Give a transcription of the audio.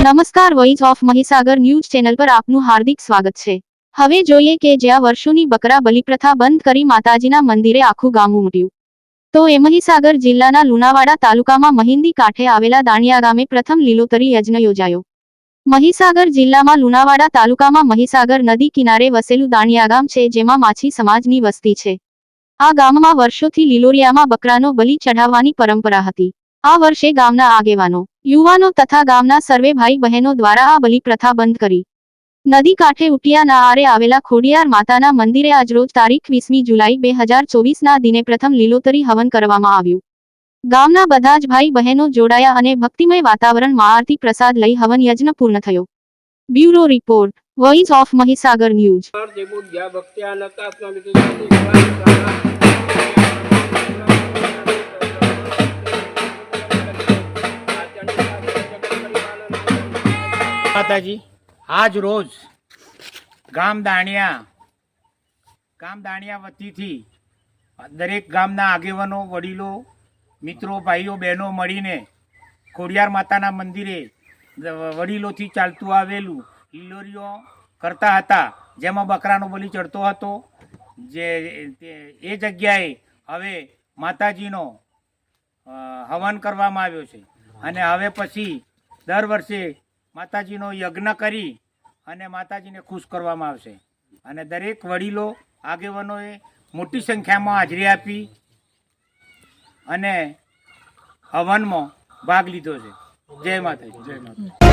નમસ્કાર voice of Mahisagar news channel પર આપનું હાર્દિક સ્વાગત છે. હવે જોઈએ કે જ્યાં વર્ષોની બકરા બલિપ્રથા બંધ કરી માતાજીના મંદિરે આખું ગામ ઉમટ્યું. તો એ મહીસાગર જિલ્લાના લુણાવાડા તાલુકામાં મહિંદી કાંઠે આવેલા દાણિયા ગામે પ્રથમ લીલોતરી યજ્ઞ યોજાયો. મહીસાગર જિલ્લામાં લુણાવાડા તાલુકામાં મહીસાગર નદી કિનારે વસેલું દાણિયા ગામ છે, જેમાં માછી સમાજની વસ્તી છે. આ ગામમાં વર્ષોથી લીલોરિયામાં બકરાનો બલિ ચઢાવવાની પરંપરા હતી. આ વર્ષે ગામના આગેવાનો, યુવાનો તથા ગામના સર્વે ભાઈ બહેનો દ્વારા આ બલિ પ્રથા બંધ કરી. નદી કાંઠે ઉટિયાના આરે આવેલા ખોડિયાર માતાના મંદિરે આજરોજ તારીખ વીસમી જુલાઈ બે હજાર ચોવીસના દિને પ્રથમ લીલોતરી હવન કરવામાં આવ્યું. ગામના બધા જ ભાઈ બહેનો જોડાયા અને ભક્તિમય વાતાવરણમાં આરતી પ્રસાદ લઈ હવન યજ્ઞ પૂર્ણ થયો. Bureau report, voice of Mahisagar news. માતાજી, આજ રોજ ગામ દાણિયા ગામ દાણિયા વતીથી દરેક ગામના આગેવાનો, વડીલો, મિત્રો, ભાઈઓ, બહેનો મળીને ખોડિયાર માતાના મંદિરે વડીલોથી ચાલતું આવેલું લીલોરીઓ કરતા હતા. જેમાં બકરાનો બલી ચડતો હતો. જે એ જગ્યાએ હવે માતાજીનો હવન કરવામાં આવ્યો છે. અને હવે પછી દર વર્ષે માતાજીનો યજ્ઞ કરી અને માતાજીને ખુશ કરવામાં આવશે. અને દરેક વડીલો આગેવાનોએ મોટી સંખ્યામાં હાજરી આપી અને હવનમાં ભાગ લીધો છે. જય માતાજી. જય માતા